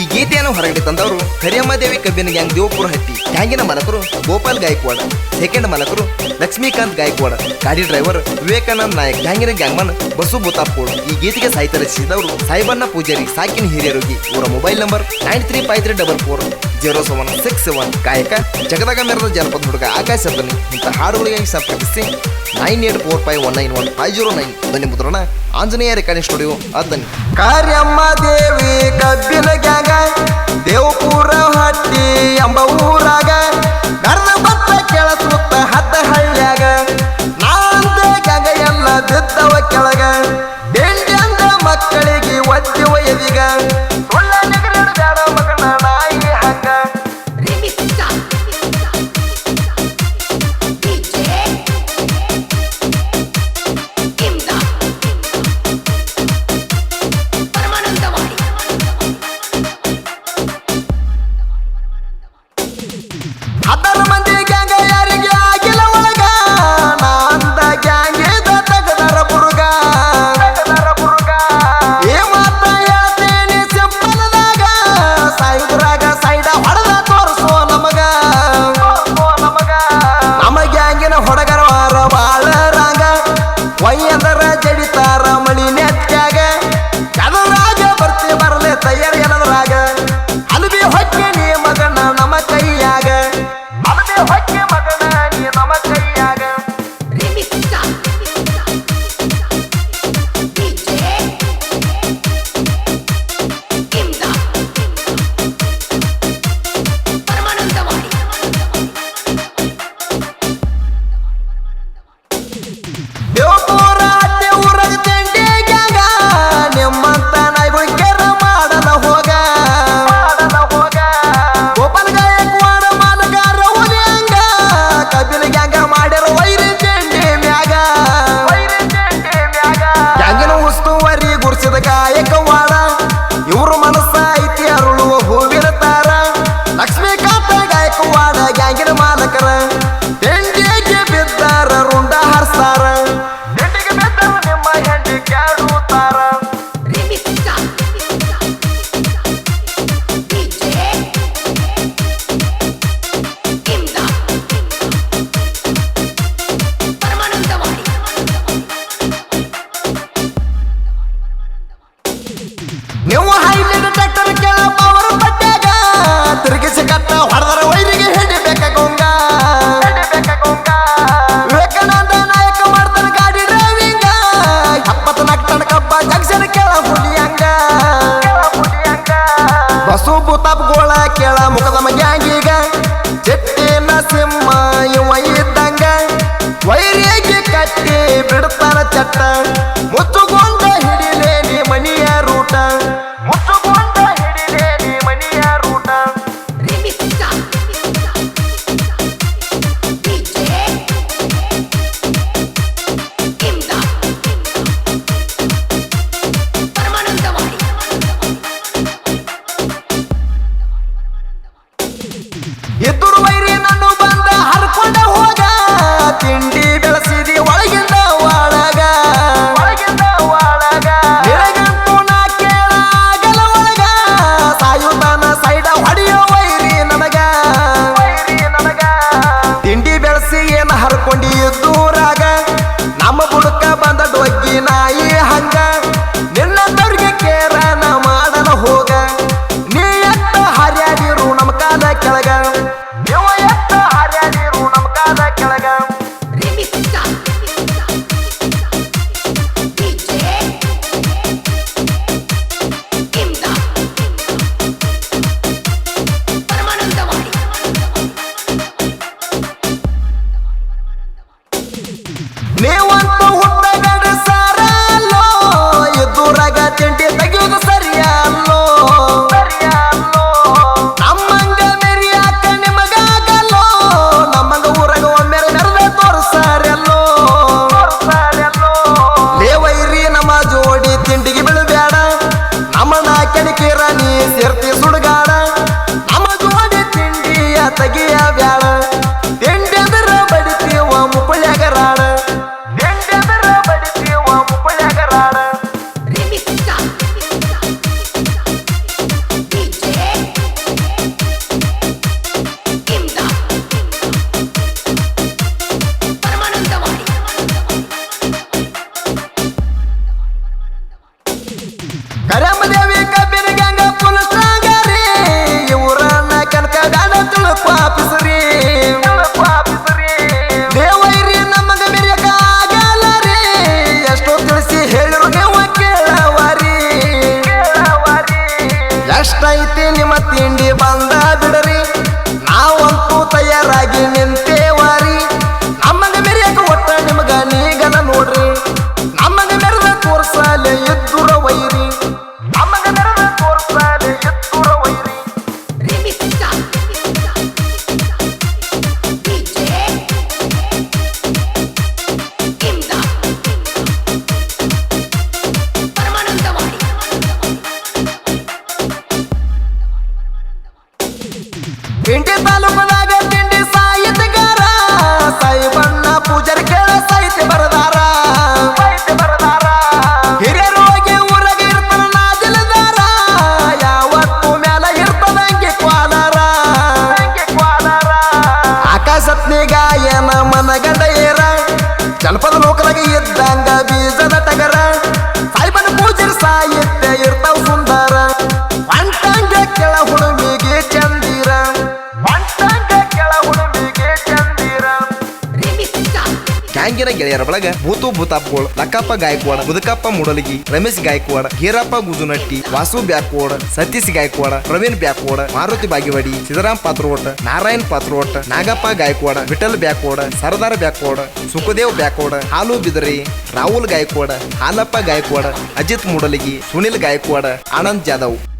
ಈ ಗೀತೆಯನ್ನು ಹೊರಗಡೆ ತಂದವರು ಕರಿಯಮ್ಮ ದೇವಿ ಕಬ್ಬಿನ ಗ್ಯಾಂಗ್ ದೇವಪುರ ಹತ್ತಿ ಗ್ಯಾಂಗಿನ ಮಾಲಕರು ಗೋಪಾಲ್ ಗಾಯಕ್ವಾಡ, ಸೆಕೆಂಡ್ ಮಾಲಕರು ಲಕ್ಷ್ಮೀಕಾಂತ್ ಗಾಯಕ್ವಾಡ, ಗಾಡಿ ಡ್ರೈವರ್ ವಿವೇಕಾನಂದ್ ನಾಯಕ್ ಗ್ಯಾಂಗಿನ ಗ್ಯಾಂಗ್ಮನ್ ಬಸು ಬುತಾಪೋಡ್ ಈ ಗೀತೆಗೆ ಸಾಹಿತ್ಯ ರಚಿಸಿದವರು ಸಾಯಿಬಣ್ಣ ಪೂಜಾರಿ, ಸಾಕಿನ ಹಿರಿಯರೋಗಿ ಇವರ mobile number nine three five three double four zero seven six seven. ಗಾಯಕ ಜಗದಾಗ ಮೆರೆದ ಜನಪದ ಹುಡುಗ ಆಕಾಶ ಬನ್ನಿ ಇಂಥ ಹಾಡುಗಳಿಗಾಗಿ ಸಂಪರ್ಕಿಸಿ nine eight four five one nine one five zero nine. ಧ್ವನಿ ಮುದ್ರಣ ಆಂಜನೇಯ ರೆಕಾರ್ಡಿಂಗ್ ಸ್ಟುಡಿಯೋ ಅದ್ದನಿ ಕಾರ್ಯಮ್ಮ ದೇವಿ ಕಬ್ಬಿನ ಗ್ಯಾಂಗ ದೇವಪುರ ಹಟ್ಟಿ ಎಂಬ ಊರಾಗ ನಡೆದ ಬತ್ತ ಕೆಳಸುತ್ತ ಹತ್ತ ಹಳ್ಳ್ಯಾಗ. ನಾಂದ ಗಗ ಎಲ್ಲ ಬಿದ್ದವ ಕೆಳಗ ಬೆಂಡಿ ಮಕ್ಕಳಿಗೆ ಒದ್ದಿ ಒಯ್ಯದಿಗ ಹೊಕ್ಕೆ ನೀವಂತೂ ಹುಟ್ಟಗಡ ಸಾರಲ್ಲೋ ಎದುರಾಗ ತಿಂಡಿ ತೆಗಿಯೋದು ಸರಿಯಲ್ಲೋ ನಮ್ಮಂಗ ಮೆರಿಯಾಕ ನಿಮಗಾಗಲ್ಲೋ ನಮ್ಮಂಗ ಊರಾಗ ಒಮ್ಮೆ ಮೆರೆದ ತೋರ್ಸಾರೆಲ್ಲೋ ಲೇವೈರಿ ನಮ್ಮ ಜೋಡಿ ತಿಂಡಿಗೆ ಬೀಳಬೇಡ ನಮ್ಮನ ಕೆಣಕಿರ ನೀ ಸೇರ್ತಿ ಸುಡುಗಾಡ ನಮ್ಮ ಜೋಡಿ ತಿಂಡಿಯ ತೆಗಿಯ ಬ್ಯಾಡ ಎಷ್ಟೈತಿ ನಿಮ್ಮ ತಿಂಡಿ ಬಂದ ಆಕಾಶತ್ನಿ ಗಾಯನ ಮನಗಂಡ ಏರ. ಜನಪದ ಗ್ಯಾಂಗಿನ ಗೆಳೆಯರ ಬಳಗ ಭೂತು ಭೂತಾಪ್ಗೋಳ್ ಲಕ್ಕಪ್ಪ ಗಾಯಕ್ವಾಡ ಮುದಕಪ್ಪ ಮುಡಲಗಿ, ರಮೇಶ್ ಗಾಯಕ್ವಾಡ, ಹೀರಪ್ಪ ಗುಜುನಟ್ಟಿ, ವಾಸು ಬ್ಯಾಕ್ವಾಡ, ಸತೀಶ್ ಗಾಯಕ್ವಾಡ, ಪ್ರವೀಣ್ ಬ್ಯಾಕ್ವಾಡ, ಮಾರುತಿ ಬಾಗಿವಾಡಿ, ಸಿದ್ದರಾಮ್ ಪಾತ್ರೋಟ, ನಾರಾಯಣ್ ಪಾತ್ರೋಟ, ನಾಗಪ್ಪ ಗಾಯಕ್ವಾಡ, ವಿಠಲ್ ಬ್ಯಾಕ್ವಾಡ, ಸರದಾರ್ ಬ್ಯಾಕ್ವಾಡ, ಸುಖದೇವ್ ಬ್ಯಾಕ್ವಾಡ, ಹಾಲು ಬಿದರಿ, ರಾಹುಲ್ ಗಾಯಕ್ವಾಡ, ಹಾಲಪ್ಪ ಗಾಯಕ್ವಾಡ, ಅಜಿತ್ ಮುಡಲಗಿ, ಸುನಿಲ್ ಗಾಯಕ್ವಾಡ, ಆನಂದ್ ಜಾಧವ್.